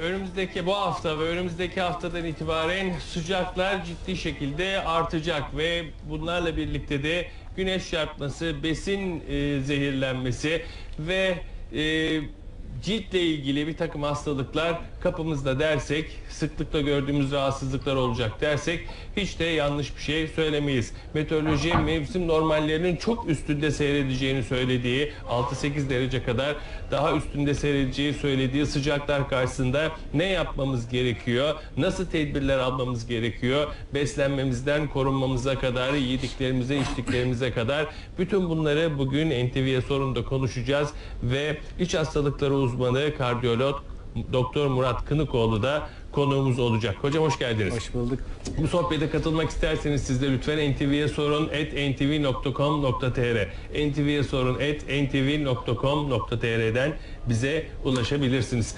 önümüzdeki bu hafta ve önümüzdeki haftadan itibaren sıcaklar ciddi şekilde artacak ve bunlarla birlikte de güneş çarpması, besin e, zehirlenmesi ve e, ciltle ilgili bir takım hastalıklar kapımızda dersek, sıklıkla gördüğümüz rahatsızlıklar olacak dersek hiç de yanlış bir şey söylemeyiz. Meteoroloji mevsim normallerinin çok üstünde seyredeceğini söylediği 6-8 derece kadar daha üstünde seyredeceği söylediği sıcaklar karşısında ne yapmamız gerekiyor? Nasıl tedbirler almamız gerekiyor? Beslenmemizden korunmamıza kadar, yediklerimize, içtiklerimize kadar bütün bunları bugün NTV'ye sorunda konuşacağız ve iç hastalıkları uzmanı kardiyolog Doktor Murat Kınıkoğlu da konuğumuz olacak. Hocam hoş geldiniz. Hoş bulduk. Bu sohbete katılmak isterseniz siz de lütfen NTV'ye sorun at ntv.com.tr NTV'ye sorun at ntv.com.tr'den bize ulaşabilirsiniz.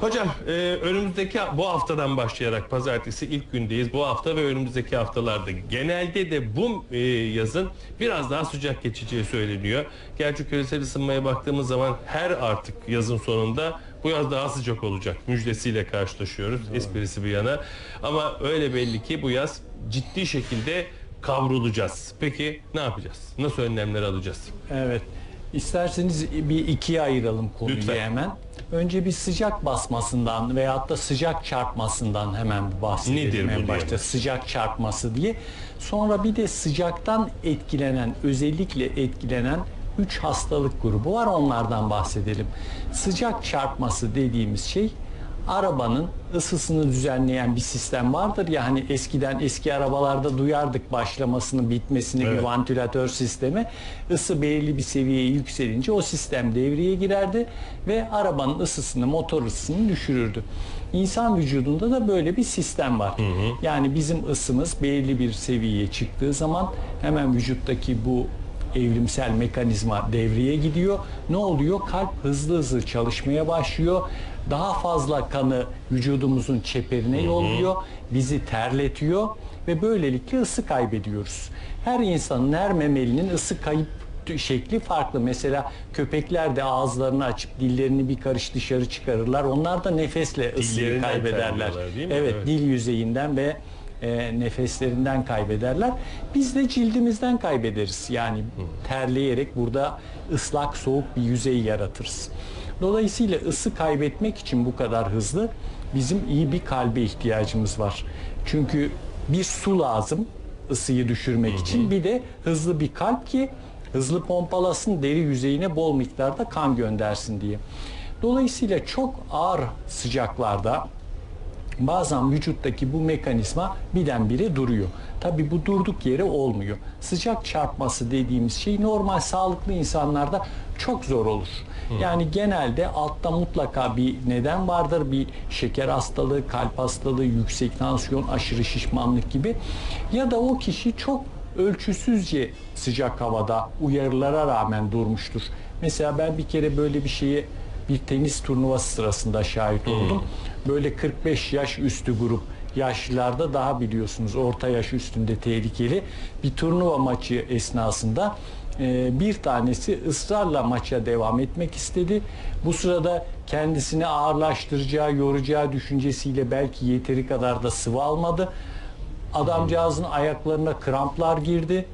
Hocam e, önümüzdeki bu haftadan başlayarak pazartesi ilk gündeyiz. Bu hafta ve önümüzdeki haftalarda genelde de bu e, yazın biraz daha sıcak geçeceği söyleniyor. Gerçi küresel ısınmaya baktığımız zaman her artık yazın sonunda bu yaz daha sıcak olacak müjdesiyle karşılaşıyoruz. Esprisi bir yana. Ama öyle belli ki bu yaz ciddi şekilde kavrulacağız. Peki ne yapacağız? Nasıl önlemler alacağız? Evet. İsterseniz bir ikiye ayıralım konuyu Lütfen. hemen. Önce bir sıcak basmasından veyahut da sıcak çarpmasından hemen bir bahsedelim Nedir bu en diyelim? başta. Sıcak çarpması diye. Sonra bir de sıcaktan etkilenen, özellikle etkilenen 3 hastalık grubu var. Onlardan bahsedelim. Sıcak çarpması dediğimiz şey arabanın ısısını düzenleyen bir sistem vardır. ya hani eskiden eski arabalarda duyardık başlamasını, bitmesini Evet. bir vantilatör sistemi. Isı belirli bir seviyeye yükselince o sistem devreye girerdi ve arabanın ısısını, motor ısısını düşürürdü. İnsan vücudunda da böyle bir sistem var. Yani bizim ısımız belirli bir seviyeye çıktığı zaman hemen vücuttaki bu evrimsel mekanizma devreye gidiyor. Ne oluyor? Kalp hızlı hızlı çalışmaya başlıyor. Daha fazla kanı vücudumuzun çeperine yolluyor. Bizi terletiyor ve böylelikle ısı kaybediyoruz. Her insanın, her memelinin ısı kayıp şekli farklı. Mesela köpekler de ağızlarını açıp dillerini bir karış dışarı çıkarırlar. Onlar da nefesle ısıyı Dillerinden kaybederler. kaybediyorlar, değil mi? Evet, Evet. dil yüzeyinden ve e, nefeslerinden kaybederler. Biz de cildimizden kaybederiz. Yani terleyerek burada ıslak soğuk bir yüzey yaratırız. Dolayısıyla ısı kaybetmek için bu kadar hızlı bizim iyi bir kalbe ihtiyacımız var. Çünkü bir su lazım ısıyı düşürmek için bir de hızlı bir kalp ki hızlı pompalasın deri yüzeyine bol miktarda kan göndersin diye. Dolayısıyla çok ağır sıcaklarda bazen vücuttaki bu mekanizma birdenbire duruyor. Tabi bu durduk yere olmuyor. Sıcak çarpması dediğimiz şey normal sağlıklı insanlarda çok zor olur. Yani genelde altta mutlaka bir neden vardır. Bir şeker hastalığı, kalp hastalığı, yüksek tansiyon, aşırı şişmanlık gibi. Ya da o kişi çok ölçüsüzce sıcak havada uyarılara rağmen durmuştur. Mesela ben bir kere böyle bir şeye bir tenis turnuvası sırasında şahit oldum. Böyle 45 yaş üstü grup yaşlılarda daha biliyorsunuz orta yaş üstünde tehlikeli bir turnuva maçı esnasında e, bir tanesi ısrarla maça devam etmek istedi. Bu sırada kendisini ağırlaştıracağı, yoracağı düşüncesiyle belki yeteri kadar da sıvı almadı. Adamcağızın ayaklarına kramplar girdi.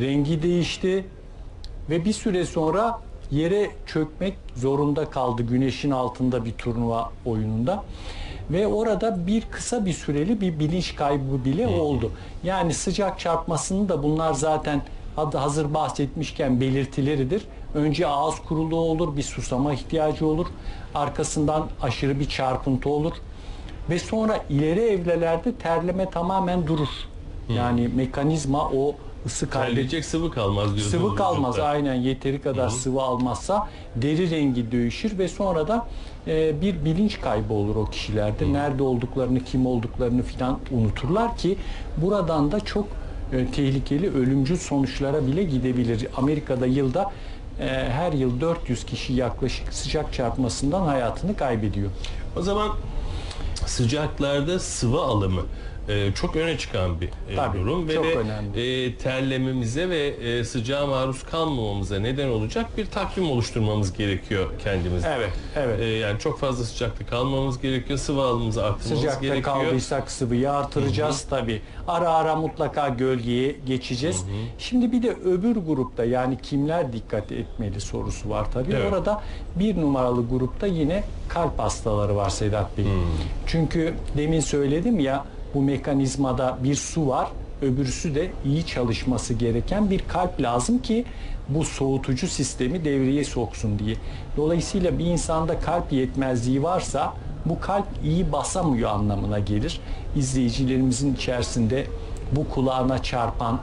Rengi değişti ve bir süre sonra yere çökmek zorunda kaldı güneşin altında bir turnuva oyununda. Ve orada bir kısa bir süreli bir bilinç kaybı bile oldu. Yani sıcak çarpmasını da bunlar zaten adı hazır bahsetmişken belirtileridir. Önce ağız kuruluğu olur, bir susama ihtiyacı olur. Arkasından aşırı bir çarpıntı olur. Ve sonra ileri evrelerde terleme tamamen durur. Yani mekanizma o ısı kaybı Terleyecek sıvı kalmaz diyorsunuz. Sıvı kalmaz vücutta. aynen yeteri kadar sıvı almazsa deri rengi değişir ve sonra da e, bir bilinç kaybı olur o kişilerde. Nerede olduklarını, kim olduklarını filan unuturlar ki buradan da çok e, tehlikeli ölümcül sonuçlara bile gidebilir. Amerika'da yılda e, her yıl 400 kişi yaklaşık sıcak çarpmasından hayatını kaybediyor. O zaman sıcaklarda sıvı alımı e, çok öne çıkan bir e, Tabii, durum ve de, e, terlememize ve e, sıcağa maruz kalmamamıza neden olacak bir takvim oluşturmamız gerekiyor kendimizde. Evet, evet. E, yani çok fazla sıcakta kalmamamız gerekiyor, sıvı alımımızı arttırmamız Sıcakta gerekiyor. kaldıysak sıvıyı artıracağız tabii. Ara ara mutlaka gölgeye geçeceğiz. Şimdi bir de öbür grupta yani kimler dikkat etmeli sorusu var tabii. Evet. Orada bir numaralı grupta yine kalp hastaları var Sedat Bey. Çünkü demin söyledim ya bu mekanizmada bir su var. Öbürsü de iyi çalışması gereken bir kalp lazım ki bu soğutucu sistemi devreye soksun diye. Dolayısıyla bir insanda kalp yetmezliği varsa bu kalp iyi basamıyor anlamına gelir. İzleyicilerimizin içerisinde bu kulağına çarpan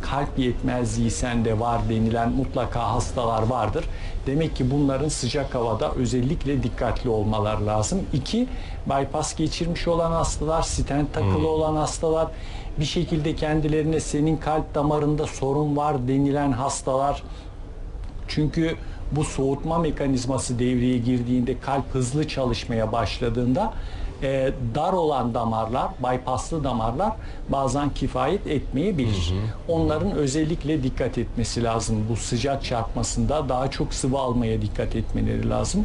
kalp yetmezliği sende var denilen mutlaka hastalar vardır. Demek ki bunların sıcak havada özellikle dikkatli olmalar lazım. İki, bypass geçirmiş olan hastalar, stent takılı olan hastalar, bir şekilde kendilerine senin kalp damarında sorun var denilen hastalar, çünkü bu soğutma mekanizması devreye girdiğinde kalp hızlı çalışmaya başladığında e, dar olan damarlar, bypasslı damarlar bazen kifayet etmeyebilir. Onların özellikle dikkat etmesi lazım. Bu sıcak çarpmasında daha çok sıvı almaya dikkat etmeleri lazım.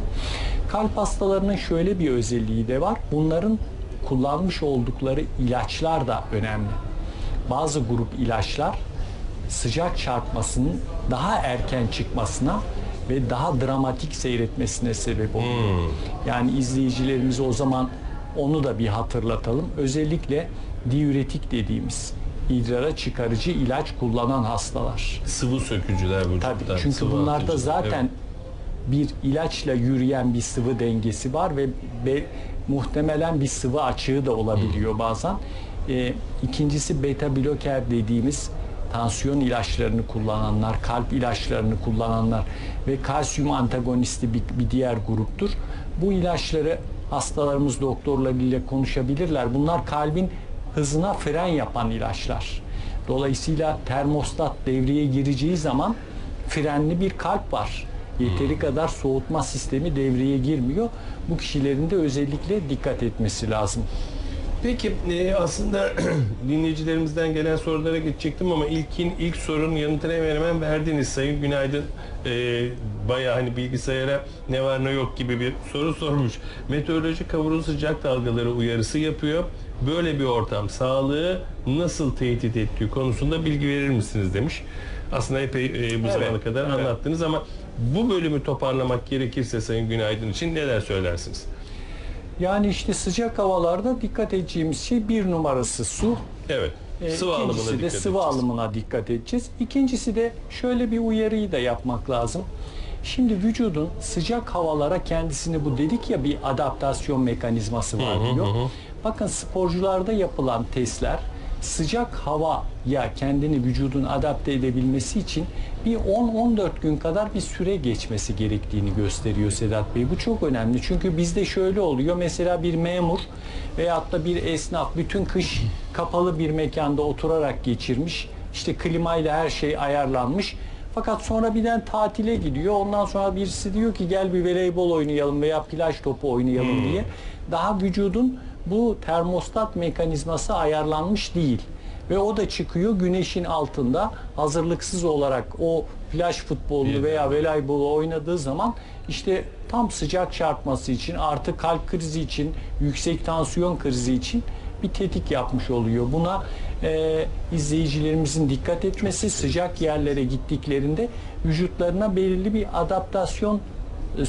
Kalp hastalarının şöyle bir özelliği de var. Bunların kullanmış oldukları ilaçlar da önemli. Bazı grup ilaçlar sıcak çarpmasının daha erken çıkmasına ve daha dramatik seyretmesine sebep oluyor. Yani izleyicilerimize o zaman onu da bir hatırlatalım. Özellikle diüretik dediğimiz idrara çıkarıcı ilaç kullanan hastalar. Sıvı sökücüler vücuttan. Tabii çünkü sıvı bunlarda atıcılar. zaten Evet. bir ilaçla yürüyen bir sıvı dengesi var ve be- muhtemelen bir sıvı açığı da olabiliyor bazen. Ee, ikincisi beta bloker dediğimiz tansiyon ilaçlarını kullananlar, kalp ilaçlarını kullananlar ve kalsiyum antagonisti bir, bir diğer gruptur. Bu ilaçları hastalarımız doktorlarıyla konuşabilirler. Bunlar kalbin hızına fren yapan ilaçlar. Dolayısıyla termostat devreye gireceği zaman frenli bir kalp var. Yeteri kadar soğutma sistemi devreye girmiyor. Bu kişilerin de özellikle dikkat etmesi lazım. Peki e, aslında dinleyicilerimizden gelen sorulara geçecektim ama ilkin ilk sorunun yanıtını hemen hemen verdiniz Sayın Günaydın. E, bayağı hani bilgisayara ne var ne yok gibi bir soru sormuş. Meteoroloji kavurun sıcak dalgaları uyarısı yapıyor. Böyle bir ortam sağlığı nasıl tehdit ettiği konusunda bilgi verir misiniz demiş. Aslında epey e, bu Evet, zamana kadar evet. anlattınız ama bu bölümü toparlamak gerekirse Sayın Günaydın için neler söylersiniz? Yani işte sıcak havalarda dikkat edeceğimiz şey bir numarası su. Evet. Ee, Sıvı İkincisi de sıvı edeceğiz. alımına dikkat edeceğiz. İkincisi de şöyle bir uyarıyı da yapmak lazım. Şimdi vücudun sıcak havalara kendisini bu dedik ya bir adaptasyon mekanizması var diyor. Bakın sporcularda yapılan testler sıcak havaya kendini vücudun adapte edebilmesi için bir 10-14 gün kadar bir süre geçmesi gerektiğini gösteriyor Sedat Bey. Bu çok önemli çünkü bizde şöyle oluyor. Mesela bir memur veyahut da bir esnaf bütün kış kapalı bir mekanda oturarak geçirmiş. İşte klimayla her şey ayarlanmış. Fakat sonra birden tatile gidiyor. Ondan sonra birisi diyor ki gel bir voleybol oynayalım veya plaj topu oynayalım diye. Daha vücudun bu termostat mekanizması ayarlanmış değil. Ve o da çıkıyor güneşin altında hazırlıksız olarak o plaj futbolunu veya voleybolu oynadığı zaman işte tam sıcak çarpması için artı kalp krizi için yüksek tansiyon krizi için bir tetik yapmış oluyor. Buna e, izleyicilerimizin dikkat etmesi sıcak yerlere gittiklerinde vücutlarına belirli bir adaptasyon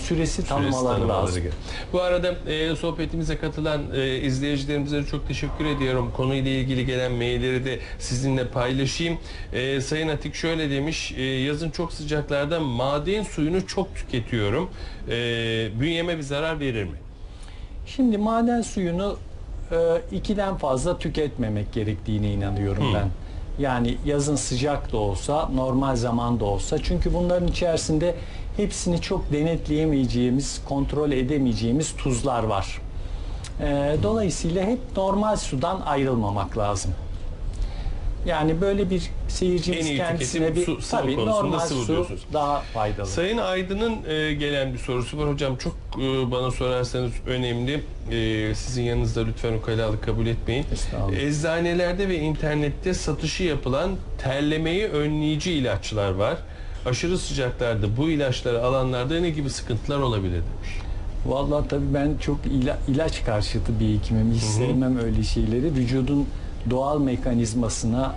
süresi tanımaları lazım. gerekiyor. Bu arada e, sohbetimize katılan e, izleyicilerimize de çok teşekkür ediyorum. Konuyla ilgili gelen mailleri de sizinle paylaşayım. E, Sayın Atik şöyle demiş. e, yazın çok sıcaklarda maden suyunu çok tüketiyorum. E, bünyeme bir zarar verir mi? Şimdi maden suyunu e, ikiden fazla tüketmemek gerektiğine inanıyorum ben. Yani yazın sıcak da olsa, normal zamanda olsa. Çünkü bunların içerisinde hepsini çok denetleyemeyeceğimiz, kontrol edemeyeceğimiz tuzlar var. E, dolayısıyla hep normal sudan ayrılmamak lazım. Yani böyle bir seyircimiz En iyi kendisine bir su- tabii normal su diyorsunuz. daha faydalı. Sayın Aydın'ın e, gelen bir sorusu var hocam. Çok bana sorarsanız önemli. E, Sizin yanınızda lütfen ukalalık kabul etmeyin. Eczanelerde ve internette satışı yapılan terlemeyi önleyici ilaçlar var. Aşırı sıcaklarda bu ilaçları alanlarda ne gibi sıkıntılar olabilir demiş. Vallahi tabii ben çok ila- ilaç karşıtı bir hekimim. Hiç sevmem öyle şeyleri. Vücudun doğal mekanizmasına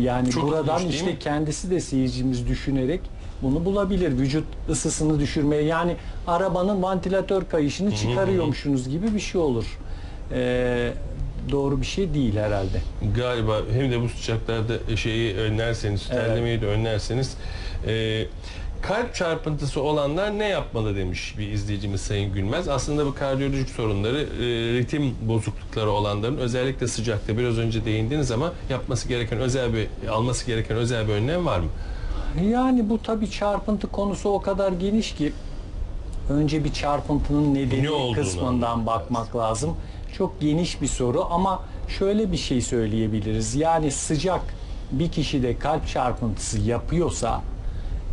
yani Çok buradan işte mi? kendisi de seyircimiz düşünerek bunu bulabilir. Vücut ısısını düşürmeye yani arabanın vantilatör kayışını çıkarıyormuşsunuz gibi bir şey olur. Ee, doğru bir şey değil herhalde. Galiba hem de bu sıcaklarda şeyi önlerseniz, Evet. terlemeyi de önlerseniz e, kalp çarpıntısı olanlar ne yapmalı demiş bir izleyicimiz Sayın Gülmez. Aslında bu kardiyolojik sorunları, e, ritim bozuklukları olanların özellikle sıcakta biraz önce değindiniz ama yapması gereken özel bir alması gereken özel bir önlem var mı? Yani bu tabii çarpıntı konusu o kadar geniş ki önce bir çarpıntının nedeni Ne kısmından bakmak lazım. Çok geniş bir soru ama şöyle bir şey söyleyebiliriz. Yani sıcak bir kişide kalp çarpıntısı yapıyorsa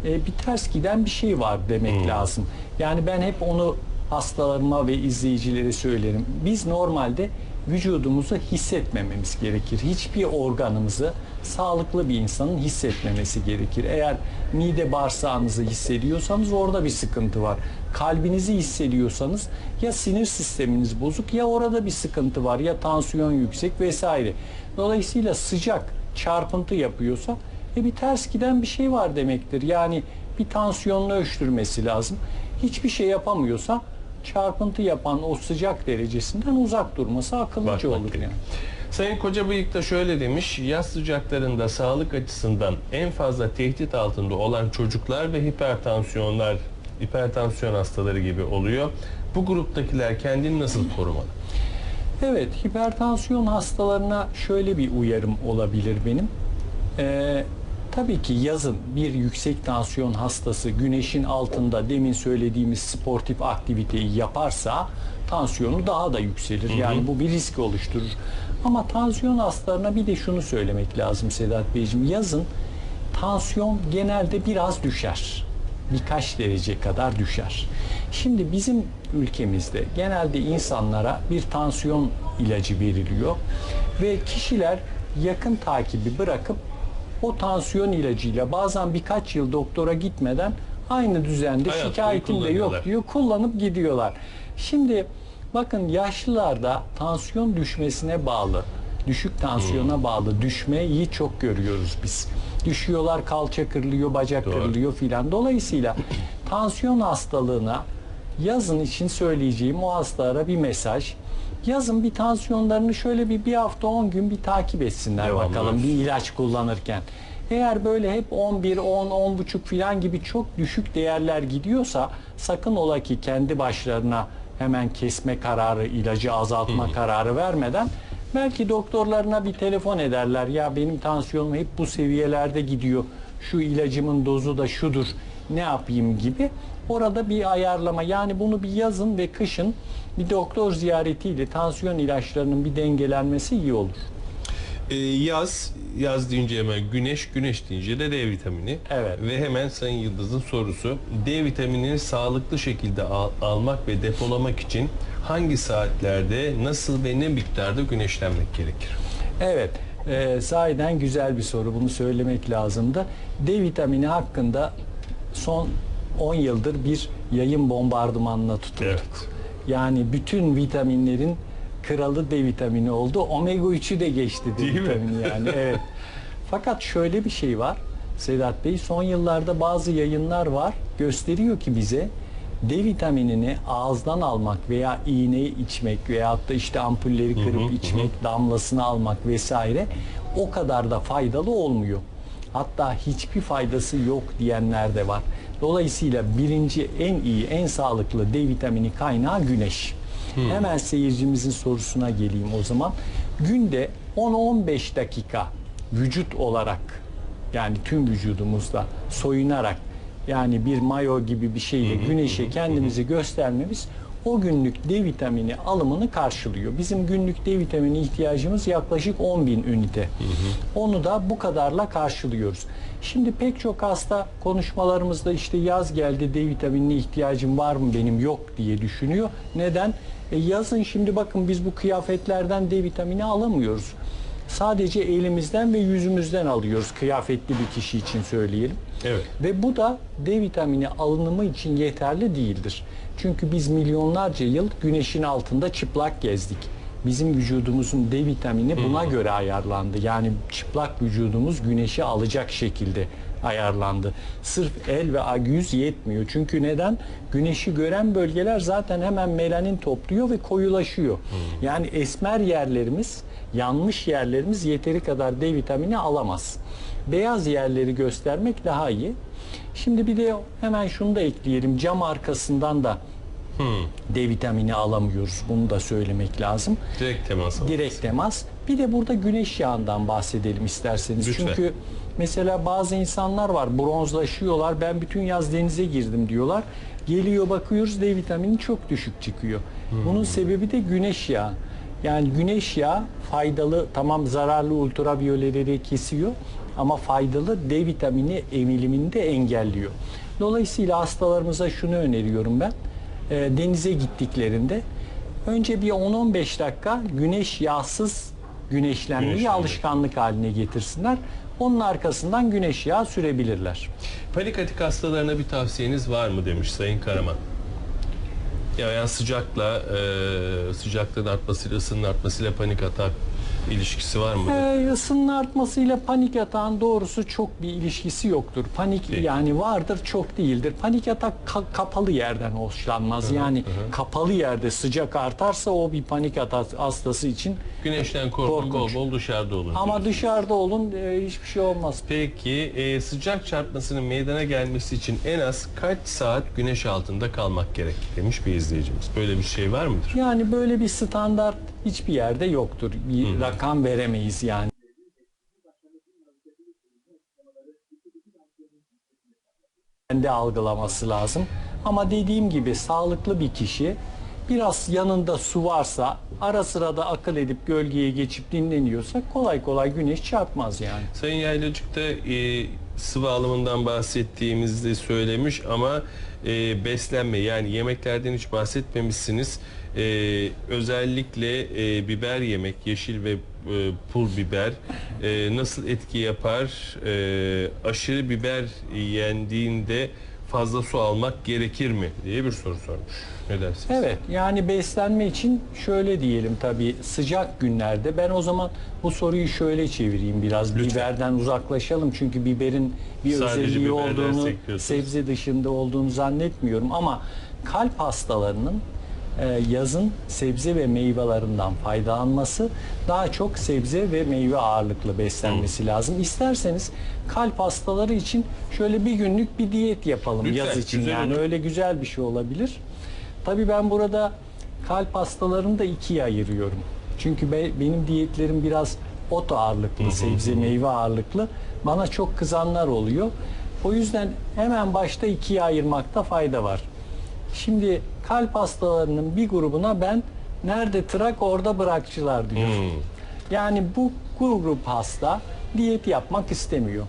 e, bir ters giden bir şey var demek lazım. Yani ben hep onu hastalarıma ve izleyicilere söylerim. Biz normalde vücudumuzu hissetmememiz gerekir. Hiçbir organımızı sağlıklı bir insanın hissetmemesi gerekir. Eğer mide bağırsağınızı hissediyorsanız orada bir sıkıntı var. Kalbinizi hissediyorsanız ya sinir sisteminiz bozuk ya orada bir sıkıntı var ya tansiyon yüksek vesaire. Dolayısıyla sıcak çarpıntı yapıyorsa e bir ters giden bir şey var demektir. Yani bir tansiyonunu ölçtürmesi lazım. Hiçbir şey yapamıyorsa çarpıntı yapan o sıcak derecesinden uzak durması akıllıca olur yani. Sayın Kocabıyık da şöyle demiş, yaz sıcaklarında sağlık açısından en fazla tehdit altında olan çocuklar ve hipertansiyonlar, hipertansiyon hastaları gibi oluyor. Bu gruptakiler kendini nasıl korumalı? Evet, hipertansiyon hastalarına şöyle bir uyarım olabilir benim. Ee, tabii ki yazın bir yüksek tansiyon hastası güneşin altında demin söylediğimiz sportif aktiviteyi yaparsa tansiyonu daha da yükselir. Yani bu bir risk oluşturur. Ama tansiyon hastalarına bir de şunu söylemek lazım Sedat Beyciğim. Yazın tansiyon genelde biraz düşer birkaç derece kadar düşer. Şimdi bizim ülkemizde genelde insanlara bir tansiyon ilacı veriliyor ve kişiler yakın takibi bırakıp o tansiyon ilacıyla bazen birkaç yıl doktora gitmeden aynı düzende Hayat boyu şikayetim de kullanıyorlar. yok diyor kullanıp gidiyorlar. Şimdi bakın yaşlılarda tansiyon düşmesine bağlı düşük tansiyona Hmm. bağlı düşmeyi çok görüyoruz biz. Düşüyorlar, kalça kırılıyor, bacak Doğru. kırılıyor filan. Dolayısıyla tansiyon hastalığına yazın için söyleyeceğim o hastalara bir mesaj. Yazın bir tansiyonlarını şöyle bir bir hafta 10 gün bir takip etsinler Devamlı bakalım bir ilaç kullanırken. Eğer böyle hep 11, 10, 10 buçuk filan gibi çok düşük değerler gidiyorsa sakın ola ki kendi başlarına hemen kesme kararı, ilacı azaltma kararı vermeden belki doktorlarına bir telefon ederler. Ya benim tansiyonum hep bu seviyelerde gidiyor. Şu ilacımın dozu da şudur. Ne yapayım gibi. Orada bir ayarlama yani bunu bir yazın ve kışın bir doktor ziyaretiyle tansiyon ilaçlarının bir dengelenmesi iyi olur. Ee, yaz, yaz deyince hemen güneş, güneş deyince de D vitamini. Evet. Ve hemen Sayın Yıldız'ın sorusu, D vitaminini sağlıklı şekilde al- almak ve depolamak için hangi saatlerde, nasıl ve ne miktarda güneşlenmek gerekir? Evet, e, sahiden güzel bir soru. Bunu söylemek lazımdı. D vitamini hakkında son 10 yıldır bir yayın bombardımanına tutulduk. Evet. Yani bütün vitaminlerin kralı D vitamini oldu. Omega 3'ü de geçti D Değil mi? vitamini yani. Evet. Fakat şöyle bir şey var. Sedat Bey son yıllarda bazı yayınlar var. Gösteriyor ki bize D vitaminini ağızdan almak veya iğneyi içmek veyahut da işte ampulleri kırıp içmek, damlasını almak vesaire o kadar da faydalı olmuyor. Hatta hiçbir faydası yok diyenler de var. Dolayısıyla birinci en iyi, en sağlıklı D vitamini kaynağı güneş. Hemen seyircimizin sorusuna geleyim o zaman. Günde 10-15 dakika vücut olarak yani tüm vücudumuzda soyunarak yani bir mayo gibi bir şeyle güneşe kendimizi göstermemiz o günlük D vitamini alımını karşılıyor. Bizim günlük D vitamini ihtiyacımız yaklaşık 10 bin ünite. Onu da bu kadarla karşılıyoruz. Şimdi pek çok hasta konuşmalarımızda işte yaz geldi D vitaminine ihtiyacım var mı benim yok diye düşünüyor. Neden? E yazın şimdi bakın biz bu kıyafetlerden D vitamini alamıyoruz. Sadece elimizden ve yüzümüzden alıyoruz kıyafetli bir kişi için söyleyelim. Evet. Ve bu da D vitamini alınımı için yeterli değildir. Çünkü biz milyonlarca yıl güneşin altında çıplak gezdik. Bizim vücudumuzun D vitamini buna göre ayarlandı. Yani çıplak vücudumuz güneşi alacak şekilde ayarlandı. Sırf el ve yüz yetmiyor. Çünkü neden? Güneşi gören bölgeler zaten hemen melanin topluyor ve koyulaşıyor. Yani esmer yerlerimiz, yanmış yerlerimiz yeteri kadar D vitamini alamaz. Beyaz yerleri göstermek daha iyi. Şimdi bir de hemen şunu da ekleyelim. Cam arkasından da D vitamini alamıyoruz. Bunu da söylemek lazım. Direkt temas. Direkt temas. Bir de burada güneş yağından bahsedelim isterseniz. Lütfen. Çünkü mesela bazı insanlar var bronzlaşıyorlar. Ben bütün yaz denize girdim diyorlar. Geliyor bakıyoruz D vitamini çok düşük çıkıyor. Bunun sebebi de güneş yağı. Yani güneş yağı faydalı tamam zararlı ultraviyoleleri kesiyor ama faydalı D vitamini emilimini de engelliyor. Dolayısıyla hastalarımıza şunu öneriyorum ben. E, denize gittiklerinde önce bir 10-15 dakika güneş yağsız güneşlenmeyi Güneşlenme. alışkanlık haline getirsinler. Onun arkasından güneş yağı sürebilirler. Panik atak hastalarına bir tavsiyeniz var mı demiş Sayın Karaman. Ya yani sıcakla e, sıcaklığın artmasıyla ısının artmasıyla panik atak ilişkisi var mı? Ee, ısının artmasıyla panik atağın doğrusu çok bir ilişkisi yoktur. Panik Değil. yani vardır çok değildir. Panik atak ka- kapalı yerden hoşlanmaz. yani kapalı yerde sıcak artarsa o bir panik atak hastası için. Güneşten korkun Korkunç. bol dışarıda olun. Ama diyorsunuz. dışarıda olun e, hiçbir şey olmaz. Peki e, sıcak çarpmasının meydana gelmesi için en az kaç saat güneş altında kalmak gerek demiş bir izleyicimiz. Böyle bir şey var mıdır? Yani böyle bir standart hiçbir yerde yoktur. Bir rakam veremeyiz yani. kendi algılaması lazım. Ama dediğim gibi sağlıklı bir kişi biraz yanında su varsa ara sıra da akıl edip gölgeye geçip dinleniyorsa kolay kolay güneş çarpmaz yani. Sayın Yaylacık da e, sıvı alımından bahsettiğimizde söylemiş ama e, beslenme yani yemeklerden hiç bahsetmemişsiniz. E, özellikle e, biber yemek, yeşil ve e, pul biber e, nasıl etki yapar? E, aşırı biber yendiğinde fazla su almak gerekir mi diye bir soru sormuş. Ne dersiniz? Evet yani beslenme için şöyle diyelim tabii sıcak günlerde ben o zaman bu soruyu şöyle çevireyim biraz Lütfen. biberden uzaklaşalım çünkü biberin bir Sadece özelliği olduğunu sebze dışında olduğunu zannetmiyorum ama kalp hastalarının yazın sebze ve meyvelerinden faydalanması daha çok sebze ve meyve ağırlıklı beslenmesi lazım. İsterseniz kalp hastaları için şöyle bir günlük bir diyet yapalım Lütfen, yaz için güzel yani olur. öyle güzel bir şey olabilir. Tabii ben burada kalp hastalarını da ikiye ayırıyorum. Çünkü be- benim diyetlerim biraz ot ağırlıklı, sebze meyve ağırlıklı. Bana çok kızanlar oluyor. O yüzden hemen başta ikiye ayırmakta fayda var. Şimdi kalp hastalarının bir grubuna ben nerede tırak orada bırakçılar diyorum. Yani bu grup hasta diyet yapmak istemiyor.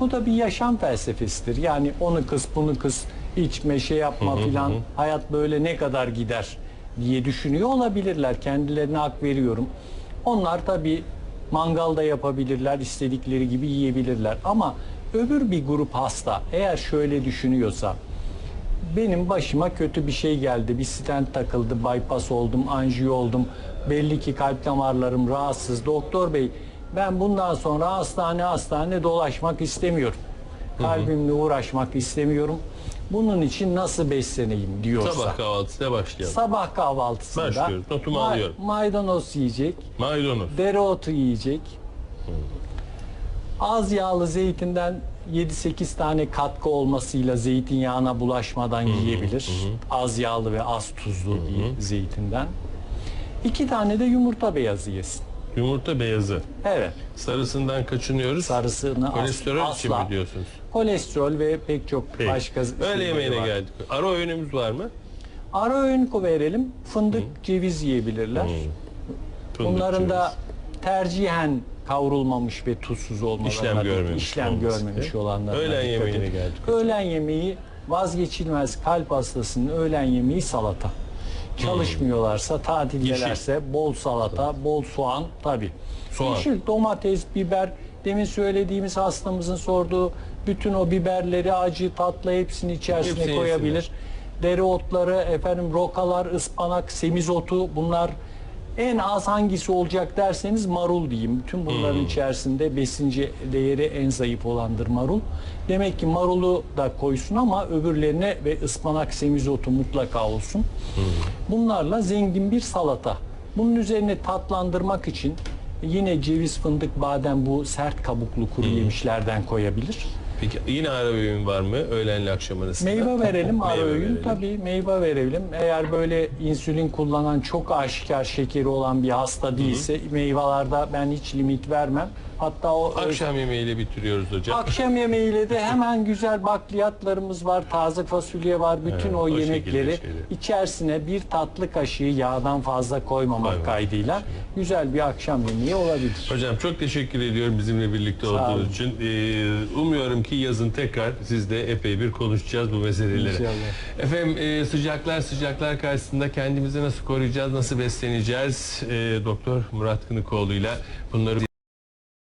Bu da bir yaşam felsefesidir. Yani onu kız bunu kız içme şey yapma filan hayat böyle ne kadar gider diye düşünüyor olabilirler. Kendilerine hak veriyorum. Onlar tabii mangalda yapabilirler, istedikleri gibi yiyebilirler. Ama öbür bir grup hasta eğer şöyle düşünüyorsa benim başıma kötü bir şey geldi. Bir stent takıldı, bypass oldum, anjiyo oldum. Belli ki kalp damarlarım rahatsız. Doktor bey ben bundan sonra hastane hastane dolaşmak istemiyorum. Kalbimle uğraşmak istemiyorum. Bunun için nasıl besleneyim diyorsa. Sabah kahvaltısına başlayalım. Sabah kahvaltısında Başlıyoruz. Notumu alıyorum. maydanoz yiyecek, Maydanoz. dereotu yiyecek. Az yağlı zeytinden 7-8 tane katkı olmasıyla zeytinyağına bulaşmadan yiyebilir. Az yağlı ve az tuzlu bir zeytinden. İki tane de yumurta beyazı yesin. Yumurta beyazı. Evet. Sarısından kaçınıyoruz. Sarısını Kolesterol için mi asla. diyorsunuz? Kolesterol ve pek çok Peki. başka Öğle yemeğine var. geldik. Ara öğünümüz var mı? Ara öğün verelim. Fındık, ceviz yiyebilirler. Fındık, Bunların da ceviz. tercihen kavrulmamış ve tuzsuz olmalarına İşlem görmemiş işlem görmemiş olanlarına Öğlen yemeğine edin. geldik. Öğlen yemeği vazgeçilmez kalp hastasının öğlen yemeği salata. Çalışmıyorlarsa, tatildelerse bol salata, bol soğan tabi. Soğan. Yeşil domates, biber, demin söylediğimiz hastamızın sorduğu bütün o biberleri, acı, tatlı hepsini içerisine Hepsini koyabilir. Dereotları, efendim rokalar, ıspanak, semizotu bunlar en az hangisi olacak derseniz marul diyeyim. Tüm bunların Hmm. içerisinde besinci değeri en zayıf olandır marul. Demek ki marulu da koysun ama öbürlerine ve ıspanak, semizotu mutlaka olsun. Hmm. Bunlarla zengin bir salata. Bunun üzerine tatlandırmak için yine ceviz, fındık, badem bu sert kabuklu kuru Hmm. yemişlerden koyabilir. Peki yine ara öğün var mı öğlenle akşam arasında? Meyve verelim ara Meyve öğün. verelim. Tabii meyve verelim. Eğer böyle insülin kullanan çok aşikar şekeri olan bir hasta değilse meyvelerde ben hiç limit vermem. Hatta o Akşam yemeğiyle bitiriyoruz hocam. akşam yemeğiyle de hemen güzel bakliyatlarımız var, taze fasulye var. Bütün Evet, o, o yemekleri içerisine bir tatlı kaşığı yağdan fazla koymamak Koymamak. kaydıyla güzel bir akşam yemeği olabilir. Hocam çok teşekkür ediyorum bizimle birlikte Sağ olduğunuz olun. için. Ee, umuyorum ki yazın tekrar sizle epey bir konuşacağız bu meseleleri. İnşallah. Efendim e, sıcaklar sıcaklar karşısında kendimizi nasıl koruyacağız, nasıl besleneceğiz? E, Doktor Murat Kınıkoğlu ile bunları